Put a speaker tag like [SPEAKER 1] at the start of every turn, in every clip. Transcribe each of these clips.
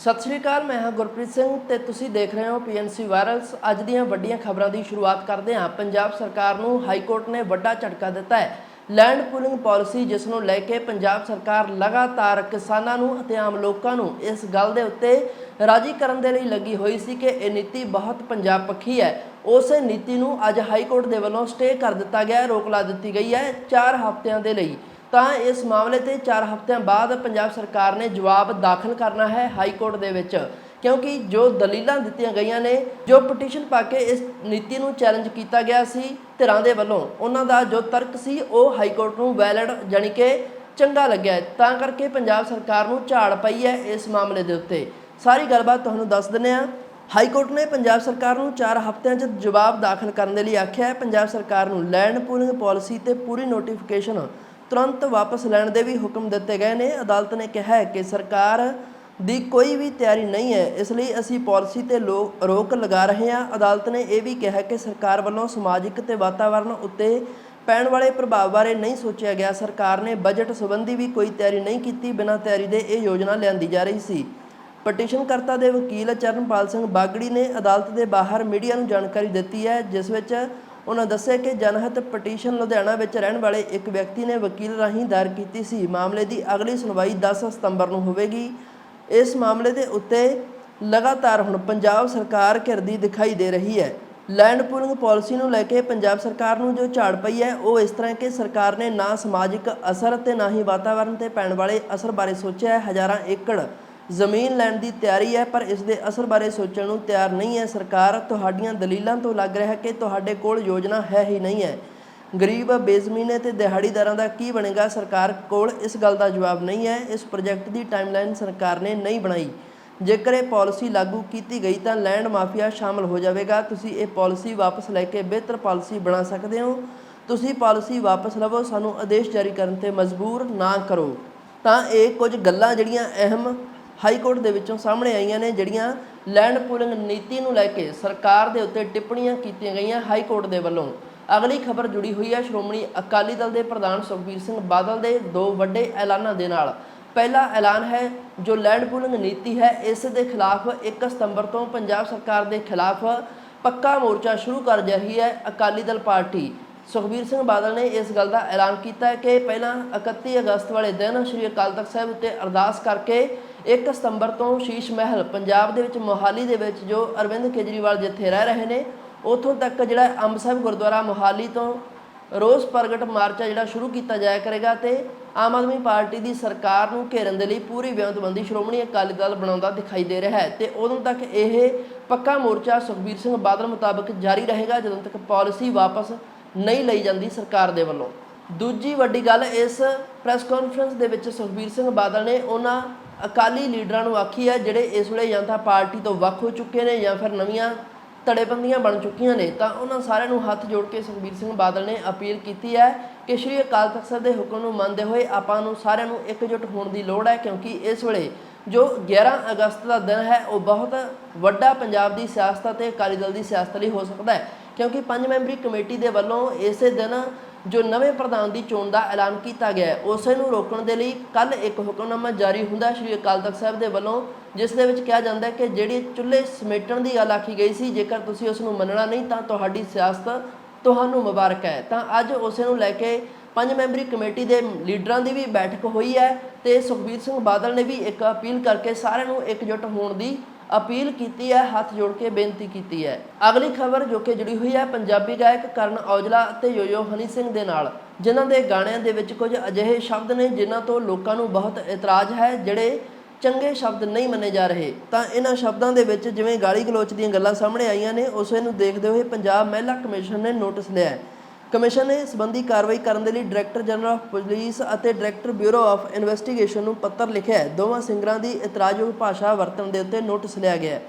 [SPEAKER 1] ਸਤਿ ਸ਼੍ਰੀ ਅਕਾਲ, ਮੈਂ ਹਾਂ ਗੁਰਪ੍ਰੀਤ ਸਿੰਘ ਤੇ ਤੁਸੀਂ ਦੇਖ ਰਹੇ ਹੋ ਪੀਐਨਸੀ ਵਾਇਰਲਸ। ਅੱਜ ਦੀਆਂ ਵੱਡੀਆਂ ਖਬਰਾਂ ਦੀ ਸ਼ੁਰੂਆਤ ਕਰਦੇ ਹਾਂ। ਪੰਜਾਬ ਸਰਕਾਰ ਨੂੰ ਹਾਈ ਕੋਰਟ ਨੇ ਵੱਡਾ ਝਟਕਾ ਦਿੱਤਾ ਹੈ। ਲੈਂਡ ਪੂਲਿੰਗ ਪਾਲਿਸੀ, ਜਿਸ ਨੂੰ ਲੈ ਕੇ ਪੰਜਾਬ ਸਰਕਾਰ ਲਗਾਤਾਰ ਕਿਸਾਨਾਂ ਨੂੰ ਅਤੇ ਆਮ ਲੋਕਾਂ ਨੂੰ ਇਸ ਗੱਲ ਦੇ ਉੱਤੇ ਰਾਜੀ ਕਰਨ ਦੇ ਲਈ ਲੱਗੀ ਹੋਈ ਸੀ ਕਿ ਇਹ ਨੀਤੀ ਬਹੁਤ ਪੰਜਾਬ ਪੱਖੀ ਹੈ। ਉਸੇ ਨੀਤੀ ਨੂੰ ਅੱਜ ਹਾਈ ਕੋਰਟ ਦੇ ਵੱਲੋਂ ਸਟੇ ਕਰ ਦਿੱਤਾ ਗਿਆ ਹੈ। ਰੋਕ ਲਾ ਦਿੱਤੀ ਗਈ ਹੈ 4 ਹਫ਼ਤਿਆਂ ਦੇ ਲਈ। ਤਾਂ ਇਸ ਮਾਮਲੇ ਤੇ 4 ਹਫ਼ਤਿਆਂ ਬਾਅਦ ਪੰਜਾਬ ਸਰਕਾਰ ਨੇ ਜਵਾਬ ਦਾਖਲ ਕਰਨਾ ਹੈ ਹਾਈ ਕੋਰਟ ਦੇ ਵਿੱਚ, ਕਿਉਂਕਿ ਜੋ ਦਲੀਲਾਂ ਦਿੱਤੀਆਂ ਗਈਆਂ ਨੇ, ਜੋ ਪਟੀਸ਼ਨ ਪਾ ਕੇ ਇਸ ਨੀਤੀ ਨੂੰ ਚੈਲੰਜ ਕੀਤਾ ਗਿਆ ਸੀ ਧਿਰਾਂ ਦੇ ਵੱਲੋਂ, ਉਹਨਾਂ ਦਾ ਜੋ ਤਰਕ ਸੀ ਉਹ ਹਾਈ ਕੋਰਟ ਨੂੰ ਵੈਲਿਡ ਜਾਣੀ ਕਿ ਚੰਗਾ ਲੱਗਿਆ ਤਾਂ ਕਰਕੇ ਪੰਜਾਬ ਸਰਕਾਰ ਨੂੰ ਝਾੜ ਪਈ ਹੈ ਇਸ ਮਾਮਲੇ ਦੇ ਉੱਤੇ। ਸਾਰੀ ਗੱਲਬਾਤ ਤੁਹਾਨੂੰ ਦੱਸ ਦਿੰਦੇ ਹਾਂ। ਹਾਈ ਕੋਰਟ ਨੇ ਪੰਜਾਬ ਸਰਕਾਰ ਨੂੰ 4 ਹਫ਼ਤਿਆਂ 'ਚ ਜਵਾਬ ਦਾਖਲ ਕਰਨ ਦੇ ਲਈ ਆਖਿਆ ਹੈ। ਪੰਜਾਬ ਸਰਕਾਰ ਨੂੰ ਲੈਂਡ ਪੂਲਿੰਗ ਪਾਲਿਸੀ ਤੇ ਪੂਰੀ ਨੋਟੀਫਿਕੇਸ਼ਨ ਤੁਰੰਤ ਵਾਪਸ ਲੈਣ ਦੇ ਵੀ ਹੁਕਮ ਦਿੱਤੇ ਗਏ ਨੇ। ਅਦਾਲਤ ਨੇ ਕਿਹਾ ਹੈ ਕਿ ਸਰਕਾਰ ਦੀ ਕੋਈ ਵੀ ਤਿਆਰੀ ਨਹੀਂ ਹੈ, ਇਸ ਲਈ ਅਸੀਂ ਪਾਲਿਸੀ ਤੇ ਲੋ- ਰੋਕ ਲਗਾ ਰਹੇ ਹਾਂ। ਅਦਾਲਤ ਨੇ ਇਹ ਵੀ ਕਿਹਾ ਕਿ ਸਰਕਾਰ ਵੱਲੋਂ ਸਮਾਜਿਕ ਤੇ ਵਾਤਾਵਰਣ ਉੱਤੇ ਪੈਣ ਵਾਲੇ ਪ੍ਰਭਾਵ ਬਾਰੇ ਨਹੀਂ ਸੋਚਿਆ ਗਿਆ। ਸਰਕਾਰ ਨੇ ਬਜਟ ਸੰਬੰਧੀ ਵੀ ਕੋਈ ਤਿਆਰੀ ਨਹੀਂ ਕੀਤੀ। ਬਿਨਾਂ ਤਿਆਰੀ ਦੇ ਇਹ ਯੋਜਨਾ ਲਿਆਂਦੀ ਜਾ ਰਹੀ ਸੀ। ਪਟੀਸ਼ਨਕਰਤਾ ਦੇ ਵਕੀਲ ਚਰਨਪਾਲ ਸਿੰਘ ਬਾਗੜੀ ਨੇ ਅਦਾਲਤ ਦੇ ਬਾਹਰ ਮੀਡੀਆ ਨੂੰ ਜਾਣਕਾਰੀ ਦਿੱਤੀ ਹੈ, ਜਿਸ ਵਿੱਚ ਉਹਨਾਂ ਦੱਸਿਆ ਕਿ ਜਨਹਿਤ ਪਟੀਸ਼ਨ ਲੁਧਿਆਣਾ ਵਿੱਚ ਰਹਿਣ ਵਾਲੇ ਇੱਕ ਵਿਅਕਤੀ ਨੇ ਵਕੀਲ ਰਾਹੀਂ ਦਾਇਰ ਕੀਤੀ ਸੀ। ਮਾਮਲੇ ਦੀ ਅਗਲੀ ਸੁਣਵਾਈ 10 ਸਤੰਬਰ ਨੂੰ ਹੋਵੇਗੀ। ਇਸ ਮਾਮਲੇ ਦੇ ਉੱਤੇ ਲਗਾਤਾਰ ਹੁਣ ਪੰਜਾਬ ਸਰਕਾਰ ਘਿਰਦੀ ਦਿਖਾਈ ਦੇ ਰਹੀ ਹੈ। ਲੈਂਡ ਪੂਲਿੰਗ ਪਾਲਿਸੀ ਨੂੰ ਲੈ ਕੇ ਪੰਜਾਬ ਸਰਕਾਰ ਨੂੰ ਜੋ ਝਾੜ ਪਈ ਹੈ, ਉਹ ਇਸ ਤਰ੍ਹਾਂ ਕਿ ਸਰਕਾਰ ਨੇ ਨਾ ਸਮਾਜਿਕ ਅਸਰ ਅਤੇ ਨਾ ਹੀ ਵਾਤਾਵਰਣ ਤੇ ਪੈਣ ਵਾਲੇ ਅਸਰ ਬਾਰੇ ਸੋਚਿਆ ਹੈ। ਹਜ਼ਾਰਾਂ ਏਕੜ ਜ਼ਮੀਨ ਲੈਣ ਦੀ ਤਿਆਰੀ ਹੈ, ਪਰ ਇਸ ਦੇ ਅਸਰ ਬਾਰੇ ਸੋਚਣ ਨੂੰ ਤਿਆਰ ਨਹੀਂ ਹੈ ਸਰਕਾਰ। ਤੁਹਾਡੀਆਂ ਦਲੀਲਾਂ ਤੋਂ ਲੱਗ ਰਿਹਾ ਹੈ ਕਿ ਤੁਹਾਡੇ ਕੋਲ ਯੋਜਨਾ ਹੈ ਹੀ ਨਹੀਂ ਹੈ। ਗਰੀਬ, ਬੇਜ਼ਮੀਨੇ ਤੇ ਦਿਹਾੜੀਦਾਰਾਂ ਦਾ ਕੀ ਬਣੇਗਾ? ਸਰਕਾਰ ਕੋਲ ਇਸ ਗੱਲ ਦਾ ਜਵਾਬ ਨਹੀਂ ਹੈ। ਇਸ ਪ੍ਰੋਜੈਕਟ ਦੀ ਟਾਈਮਲਾਈਨ ਸਰਕਾਰ ਨੇ ਨਹੀਂ ਬਣਾਈ। ਜੇਕਰ ਇਹ ਪਾਲਿਸੀ ਲਾਗੂ ਕੀਤੀ ਗਈ ਤਾਂ ਲੈਂਡ ਮਾਫੀਆ ਸ਼ਾਮਲ ਹੋ ਜਾਵੇਗਾ। ਤੁਸੀਂ ਇਹ ਪਾਲਿਸੀ ਵਾਪਸ ਲੈ ਕੇ ਬਿਹਤਰ ਪਾਲਿਸੀ ਬਣਾ ਸਕਦੇ ਹੋ। ਤੁਸੀਂ ਪਾਲਿਸੀ ਵਾਪਸ ਲਵੋ। ਸਾਨੂੰ ਆਦੇਸ਼ ਜਾਰੀ ਕਰਨ ਤੇ ਮਜਬੂਰ ਨਾ ਕਰੋ। ਤਾਂ ਇਹ ਕੁਝ ਗੱਲਾਂ ਜਿਹੜੀਆਂ ਅਹਿਮ ਹਾਈ ਕੋਰਟ ਦੇ ਵਿੱਚੋਂ ਸਾਹਮਣੇ ਆਈਆਂ ਨੇ, ਜਿਹੜੀਆਂ ਲੈਂਡ ਪੂਲਿੰਗ ਨੀਤੀ ਨੂੰ ਲੈ ਕੇ ਸਰਕਾਰ ਦੇ ਉੱਤੇ ਟਿੱਪਣੀਆਂ ਕੀਤੀਆਂ ਗਈਆਂ ਹਾਈ ਕੋਰਟ ਦੇ ਵੱਲੋਂ। ਅਗਲੀ ਖਬਰ ਜੁੜੀ ਹੋਈ ਹੈ ਸ਼੍ਰੋਮਣੀ ਅਕਾਲੀ ਦਲ ਦੇ ਪ੍ਰਧਾਨ ਸੁਖਬੀਰ ਸਿੰਘ ਬਾਦਲ ਦੇ ਦੋ ਵੱਡੇ ਐਲਾਨਾਂ ਦੇ ਨਾਲ। ਪਹਿਲਾ ਐਲਾਨ ਹੈ, ਜੋ ਲੈਂਡ ਪੂਲਿੰਗ ਨੀਤੀ ਹੈ, ਇਸ ਦੇ ਖਿਲਾਫ 1 ਸਤੰਬਰ ਤੋਂ ਪੰਜਾਬ ਸਰਕਾਰ ਦੇ ਖਿਲਾਫ ਪੱਕਾ ਮੋਰਚਾ ਸ਼ੁਰੂ ਕਰ ਰਹੀ ਹੈ ਅਕਾਲੀ ਦਲ ਪਾਰਟੀ। ਸੁਖਬੀਰ ਸਿੰਘ ਬਾਦਲ ਨੇ ਇਸ ਗੱਲ ਦਾ ਐਲਾਨ ਕੀਤਾ ਹੈ ਕਿ ਪਹਿਲਾਂ 31 ਅਗਸਤ ਵਾਲੇ ਦਿਨ ਸ੍ਰੀ ਅਕਾਲ ਤਖਤ ਸਾਹਿਬ ਉੱਤੇ ਅਰਦਾਸ ਕਰਕੇ 1 ਸਤੰਬਰ ਤੋਂ ਸ਼ੀਸ਼ ਮਹਿਲ, ਪੰਜਾਬ ਦੇ ਵਿੱਚ ਮੋਹਾਲੀ ਦੇ ਵਿੱਚ ਜੋ ਅਰਵਿੰਦ ਕੇਜਰੀਵਾਲ ਜਿੱਥੇ ਰਹਿ ਰਹੇ ਨੇ, ਉਥੋਂ ਤੱਕ ਜਿਹੜਾ ਅੰਬ ਸਾਹਿਬ ਗੁਰਦੁਆਰਾ ਮੋਹਾਲੀ ਤੋਂ ਰੋਸ ਪ੍ਰਗਟ ਮਾਰਚਾ ਜਿਹੜਾ ਸ਼ੁਰੂ ਕੀਤਾ ਜਾਇਆ ਕਰੇਗਾ ਤੇ ਆਮ ਆਦਮੀ ਪਾਰਟੀ ਦੀ ਸਰਕਾਰ ਨੂੰ ਘੇਰਨ ਦੇ ਲਈ ਪੂਰੀ ਵਿਉਂਤਬੰਦੀ ਸ਼੍ਰੋਮਣੀ ਅਕਾਲੀ ਦਲ ਬਣਾਉਂਦਾ ਦਿਖਾਈ ਦੇ ਰਿਹਾ ਹੈ ਤੇ ਉਦੋਂ ਤੱਕ ਇਹ ਪੱਕਾ ਮੋਰਚਾ ਸੁਖਬੀਰ ਸਿੰਘ ਬਾਦਲ ਮੁਤਾਬਕ ਜਾਰੀ ਰਹੇਗਾ, ਜਦੋਂ ਤੱਕ ਪਾਲਿਸੀ ਵਾਪਸ ਨਹੀਂ ਲਈ ਜਾਂਦੀ ਸਰਕਾਰ ਦੇ ਵੱਲੋਂ। ਦੂਜੀ ਵੱਡੀ ਗੱਲ, ਇਸ ਪ੍ਰੈਸ ਕਾਨਫਰੰਸ ਦੇ ਵਿੱਚ ਸੁਖਬੀਰ ਸਿੰਘ ਬਾਦਲ ਨੇ ਉਹਨਾਂ ਅਕਾਲੀ ਲੀਡਰਾਂ ਨੂੰ ਆਖੀ ਹੈ, ਜਿਹੜੇ ਇਸ ਵੇਲੇ ਜਾਂ ਤਾਂ ਪਾਰਟੀ ਤੋਂ ਵੱਖ ਹੋ ਚੁੱਕੇ ਨੇ ਜਾਂ ਫਿਰ ਨਵੀਆਂ ਧੜੇਬੰਦੀਆਂ ਬਣ ਚੁੱਕੀਆਂ ਨੇ, ਤਾਂ ਉਹਨਾਂ ਸਾਰਿਆਂ ਨੂੰ ਹੱਥ ਜੋੜ ਕੇ ਸੁਖਬੀਰ ਸਿੰਘ ਬਾਦਲ ਨੇ ਅਪੀਲ ਕੀਤੀ ਹੈ ਕਿ ਸ਼੍ਰੀ ਅਕਾਲ ਤਖਤ ਸਾਹਿਬ ਦੇ ਹੁਕਮ ਨੂੰ ਮੰਨਦੇ ਹੋਏ ਆਪਾਂ ਨੂੰ ਸਾਰਿਆਂ ਨੂੰ ਇਕਜੁੱਟ ਹੋਣ ਦੀ ਲੋੜ ਹੈ, ਕਿਉਂਕਿ ਇਸ ਵੇਲੇ ਜੋ 11 ਅਗਸਤ ਦਾ ਦਿਨ ਹੈ, ਉਹ ਬਹੁਤ ਵੱਡਾ ਪੰਜਾਬ ਦੀ ਸਿਆਸਤ ਅਤੇ ਅਕਾਲੀ ਦਲ ਦੀ ਸਿਆਸਤ ਲਈ ਹੋ ਸਕਦਾ ਹੈ, ਕਿਉਂਕਿ ਪੰਜ ਮੈਂਬਰੀ ਕਮੇਟੀ ਦੇ ਵੱਲੋਂ ਇਸੇ ਦਿਨ ਜੋ ਨਵੇਂ ਪ੍ਰਧਾਨ ਦੀ ਚੋਣ ਦਾ ਐਲਾਨ ਕੀਤਾ ਗਿਆ ਉਸੇ ਨੂੰ ਰੋਕਣ ਦੇ ਲਈ ਕੱਲ ਇੱਕ ਹੁਕਮਨਾਮਾ ਜਾਰੀ ਹੁੰਦਾ ਸ਼੍ਰੀ ਅਕਾਲ ਤਖਤ ਸਾਹਿਬ ਦੇ ਵੱਲੋਂ, ਜਿਸ ਦੇ ਵਿੱਚ ਕਿਹਾ ਜਾਂਦਾ ਹੈ ਕਿ ਜਿਹੜੀ ਚੁੱਲ੍ਹੇ ਸਮੇਟਣ ਦੀ ਗੱਲ ਆਖੀ ਗਈ ਸੀ, ਜੇਕਰ ਤੁਸੀਂ ਉਸ ਨੂੰ ਮੰਨਣਾ ਨਹੀਂ, ਤਾਂ ਤੁਹਾਡੀ ਸਿਆਸਤ ਤੁਹਾਨੂੰ ਮੁਬਾਰਕ ਹੈ। ਤਾਂ ਅੱਜ ਉਸੇ ਨੂੰ ਲੈ ਕੇ ਪੰਜ ਮੈਂਬਰੀ ਕਮੇਟੀ ਦੇ ਲੀਡਰਾਂ ਦੀ ਵੀ ਬੈਠਕ ਹੋਈ ਹੈ ਤੇ ਸੁਖਬੀਰ ਸਿੰਘ ਬਾਦਲ ਨੇ ਵੀ ਇੱਕ ਅਪੀਲ ਕਰਕੇ ਸਾਰਿਆਂ ਨੂੰ ਇਕਜੁੱਟ ਹੋਣ ਦੀ ਅਪੀਲ ਕੀਤੀ ਹੈ, ਹੱਥ ਜੋੜ ਕੇ ਬੇਨਤੀ ਕੀਤੀ ਹੈ। ਅਗਲੀ ਖਬਰ ਜੋ ਕਿ ਜੁੜੀ ਹੋਈ ਹੈ, ਪੰਜਾਬੀ ਗਾਇਕ ਕਰਨ ਔਜਲਾ ਅਤੇ ਯੋਯੋ ਹਨੀ ਸਿੰਘ ਦੇ ਨਾਲ, ਜਿਨ੍ਹਾਂ ਦੇ ਗਾਣਿਆਂ ਦੇ ਵਿੱਚ ਕੁਝ ਅਜਿਹੇ ਸ਼ਬਦ ਨੇ ਜਿਨ੍ਹਾਂ ਤੋਂ ਲੋਕਾਂ ਨੂੰ ਬਹੁਤ ਇਤਰਾਜ਼ ਹੈ, ਜਿਹੜੇ ਚੰਗੇ ਸ਼ਬਦ ਨਹੀਂ ਮੰਨੇ ਜਾ ਰਹੇ। ਤਾਂ ਇਹਨਾਂ ਸ਼ਬਦਾਂ ਦੇ ਵਿੱਚ ਜਿਵੇਂ ਗਾਲੀ ਗਲੋਚ ਦੀਆਂ ਗੱਲਾਂ ਸਾਹਮਣੇ ਆਈਆਂ ਨੇ, ਉਸੇ ਨੂੰ ਦੇਖਦੇ ਹੋਏ ਪੰਜਾਬ ਮਹਿਲਾ ਕਮਿਸ਼ਨ ਨੇ ਨੋਟਿਸ ਲਿਆ ਕਮਿਸ਼ਨ ਨੇ ਸਬੰਧੀ ਕਾਰਵਾਈ ਕਰਨ ਦੇ ਲਈ ਡਾਇਰੈਕਟਰ ਜਨਰਲ ਆਫ ਪੁਲਿਸ ਅਤੇ ਡਾਇਰੈਕਟਰ ਬਿਊਰੋ ਆਫ ਇਨਵੈਸਟੀਗੇਸ਼ਨ ਨੂੰ ਪੱਤਰ ਲਿਖਿਆ ਹੈ। ਦੋਵਾਂ ਸਿੰਗਰਾਂ ਦੀ ਇਤਰਾਜ਼ਯੋਗ ਭਾਸ਼ਾ ਵਰਤਣ ਦੇ ਉੱਤੇ ਨੋਟਿਸ ਲਿਆ ਗਿਆ ਹੈ।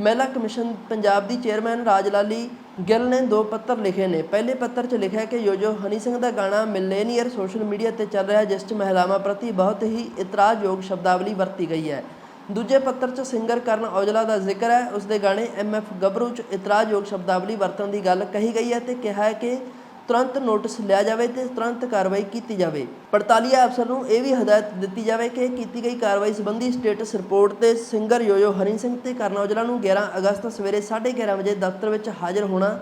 [SPEAKER 1] ਮਹਿਲਾ ਕਮਿਸ਼ਨ ਪੰਜਾਬ ਦੀ ਚੇਅਰਮੈਨ ਰਾਜਲਾਲੀ ਗਿੱਲ ਨੇ ਦੋ ਪੱਤਰ ਲਿਖੇ ਨੇ। ਪਹਿਲੇ ਪੱਤਰ 'ਚ ਲਿਖਿਆ ਕਿ ਯੋਜੋ ਹਨੀ ਸਿੰਘ ਦਾ ਗਾਣਾ ਮਿਲੇਨੀਅਰ ਸੋਸ਼ਲ ਮੀਡੀਆ ਤੇ ਚੱਲ ਰਿਹਾ ਜਿਸ 'ਚ ਮਹਿਲਾਵਾਂ ਪ੍ਰਤੀ ਬਹੁਤ ਹੀ ਇਤਰਾਜ਼ਯੋਗ ਸ਼ਬਦਾਵਲੀ ਵਰਤੀ ਗਈ ਹੈ। ਦੂਜੇ ਪੱਤਰ 'ਚ ਸਿੰਗਰ ਕਰਨ ਔਜਲਾ ਦਾ ਜ਼ਿਕਰ ਹੈ। ਉਸ ਦੇ ਗਾਣੇ ਐਮਐਫ ਗੱਭਰੂ 'ਚ ਇਤਰਾਜ਼ਯੋਗ ਸ਼ਬਦਾਵਲੀ ਵਰਤਣ ਦੀ ਗੱਲ ਕਹੀ ਗਈ ਹੈ ਤੇ ਕਿਹਾ ਹੈ ਕਿ ਤੁਰੰਤ ਨੋਟਿਸ ਲਿਆ ਜਾਵੇ ਤੇ ਤੁਰੰਤ ਕਾਰਵਾਈ ਕੀਤੀ ਜਾਵੇ। ਪੜਤਾਲੀਆ ਅਫਸਰ ਨੂੰ ਇਹ ਵੀ ਹਦਾਇਤ ਦਿੱਤੀ ਜਾਵੇ ਕਿ ਕੀਤੀ ਗਈ ਕਾਰਵਾਈ ਸੰਬੰਧੀ ਸਟੇਟਸ ਰਿਪੋਰਟ ਤੇ singer Yo Yo Hari Singh ਤੇ ਕਰਨ ਔਜਲਾ ਨੂੰ 11 ਅਗਸਤ ਸਵੇਰੇ 11:30 ਵਜੇ ਦਫ਼ਤਰ ਵਿੱਚ ਹਾਜ਼ਰ ਹੋਣਾ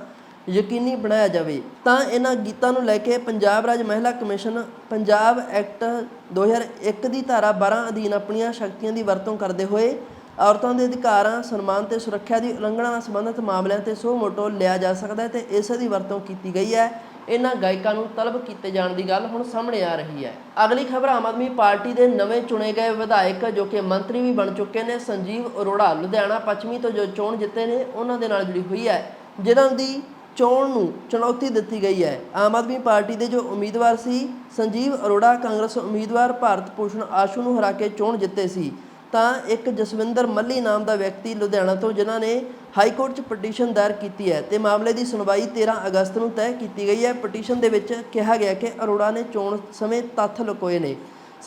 [SPEAKER 1] ਯਕੀਨੀ ਬਣਾਇਆ ਜਾਵੇ। ਤਾਂ ਇਹਨਾਂ ਗੀਤਾਂ ਨੂੰ ਲੈ ਕੇ ਪੰਜਾਬ ਰਾਜ ਮਹਿਲਾ ਕਮਿਸ਼ਨ, ਪੰਜਾਬ ਐਕਟ 2001 ਦੀ ਧਾਰਾ 12 ਅਧੀਨ ਆਪਣੀਆਂ ਸ਼ਕਤੀਆਂ ਦੀ ਵਰਤੋਂ ਕਰਦੇ ਹੋਏ ਔਰਤਾਂ ਦੇ ਅਧਿਕਾਰਾਂ, ਸਨਮਾਨ ਤੇ ਸੁਰੱਖਿਆ ਦੀ ਉਲੰਘਣਾ ਨਾਲ ਸੰਬੰਧਿਤ ਮਾਮਲਿਆਂ ਤੇ ਸੋ ਮੋਟੋ ਲਿਆ ਜਾ ਸਕਦਾ ਹੈ ਤੇ ਇਸ ਦੀ ਵਰਤੋਂ ਕੀਤੀ ਗਈ ਹੈ। ਇਹਨਾਂ ਗਾਇਕਾਂ ਨੂੰ ਤਲਬ ਕੀਤੇ ਜਾਣ ਦੀ ਗੱਲ ਹੁਣ ਸਾਹਮਣੇ ਆ ਰਹੀ ਹੈ। ਅਗਲੀ ਖਬਰ ਆਮ ਆਦਮੀ ਪਾਰਟੀ ਦੇ ਨਵੇਂ ਚੁਣੇ ਗਏ ਵਿਧਾਇਕ ਜੋ ਕਿ ਮੰਤਰੀ ਵੀ ਬਣ ਚੁੱਕੇ ਨੇ, ਸੰਜੀਵ ਅਰੋੜਾ, ਲੁਧਿਆਣਾ, ਪੱਛਮੀ ਤੋਂ ਜੋ ਚੋਣ ਜਿੱਤੇ ਨੇ, ਉਹਨਾਂ ਦੇ ਨਾਲ ਜੁੜੀ ਹੋਈ ਹੈ, ਜਿਨ੍ਹਾਂ ਦੀ ਚੋਣ ਨੂੰ ਚੁਣੌਤੀ ਦਿੱਤੀ ਗਈ ਹੈ। ਆਮ ਆਦਮੀ ਪਾਰਟੀ ਦੇ ਜੋ ਉਮੀਦਵਾਰ ਸੀ, ਸੰਜੀਵ ਅਰੋੜਾ ਕਾਂਗਰਸ ਉਮੀਦਵਾਰ ਭਾਰਤ ਭੂਸ਼ਣ ਆਸ਼ੂ ਨੂੰ ਹਰਾ ਕੇ ਚੋਣ ਜਿੱਤੇ ਸੀ। ਤਾਂ ਇੱਕ ਜਸਵਿੰਦਰ ਮੱਲੀ ਨਾਮ ਦਾ ਵਿਅਕਤੀ ਲੁਧਿਆਣਾ ਤੋਂ, ਜਿਨ੍ਹਾਂ ਨੇ ਹਾਈ ਕੋਰਟ 'ਚ ਪਟੀਸ਼ਨ ਦਾਇਰ ਕੀਤੀ ਹੈ ਤੇ ਮਾਮਲੇ ਦੀ ਸੁਣਵਾਈ 13 ਅਗਸਤ ਨੂੰ ਤੈਅ ਕੀਤੀ ਗਈ ਹੈ। ਪਟੀਸ਼ਨ ਦੇ ਵਿੱਚ ਕਿਹਾ ਗਿਆ ਕਿ ਅਰੋੜਾ ਨੇ ਚੋਣ ਸਮੇਂ ਤੱਥ ਲੁਕੋਏ ਨੇ।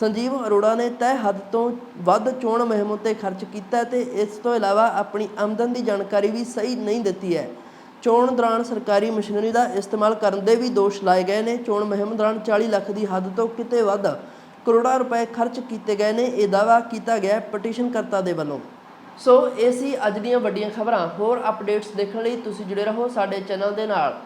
[SPEAKER 1] ਸੰਜੀਵ ਅਰੋੜਾ ਨੇ ਤੈਅ ਹੱਦ ਤੋਂ ਵੱਧ ਚੋਣ ਮੁਹਿੰਮ ਉੱਤੇ ਖਰਚ ਕੀਤਾ ਹੈ ਤੇ ਇਸ ਤੋਂ ਇਲਾਵਾ ਆਪਣੀ ਆਮਦਨ ਦੀ ਜਾਣਕਾਰੀ ਵੀ ਸਹੀ ਨਹੀਂ ਦਿੱਤੀ ਹੈ। ਚੋਣ ਦੌਰਾਨ ਸਰਕਾਰੀ ਮਸ਼ੀਨਰੀ ਦਾ ਇਸਤੇਮਾਲ ਕਰਨ ਦੇ ਵੀ ਦੋਸ਼ ਲਾਏ ਗਏ ਨੇ। ਚੋਣ ਮੁਹਿੰਮ ਦੌਰਾਨ 40 ਲੱਖ ਦੀ ਹੱਦ ਤੋਂ ਕਿਤੇ ਵੱਧ ਕਰੋੜਾਂ ਰੁਪਏ ਖਰਚ ਕੀਤੇ ਗਏ ਨੇ। ਇਹ ਦਾਅਵਾ ਕੀਤਾ ਗਿਆ ਹੈ ਪਟੀਸ਼ਨਕਰਤਾ ਦੇ ਵੱਲੋਂ। ਸੋ, ਇਹ ਸੀ ਅੱਜ ਦੀਆਂ ਵੱਡੀਆਂ ਖਬਰਾਂ। ਹੋਰ ਅਪਡੇਟਸ ਦੇਖਣ ਲਈ ਤੁਸੀਂ ਜੁੜੇ ਰਹੋ ਸਾਡੇ ਚੈਨਲ ਦੇ ਨਾਲ।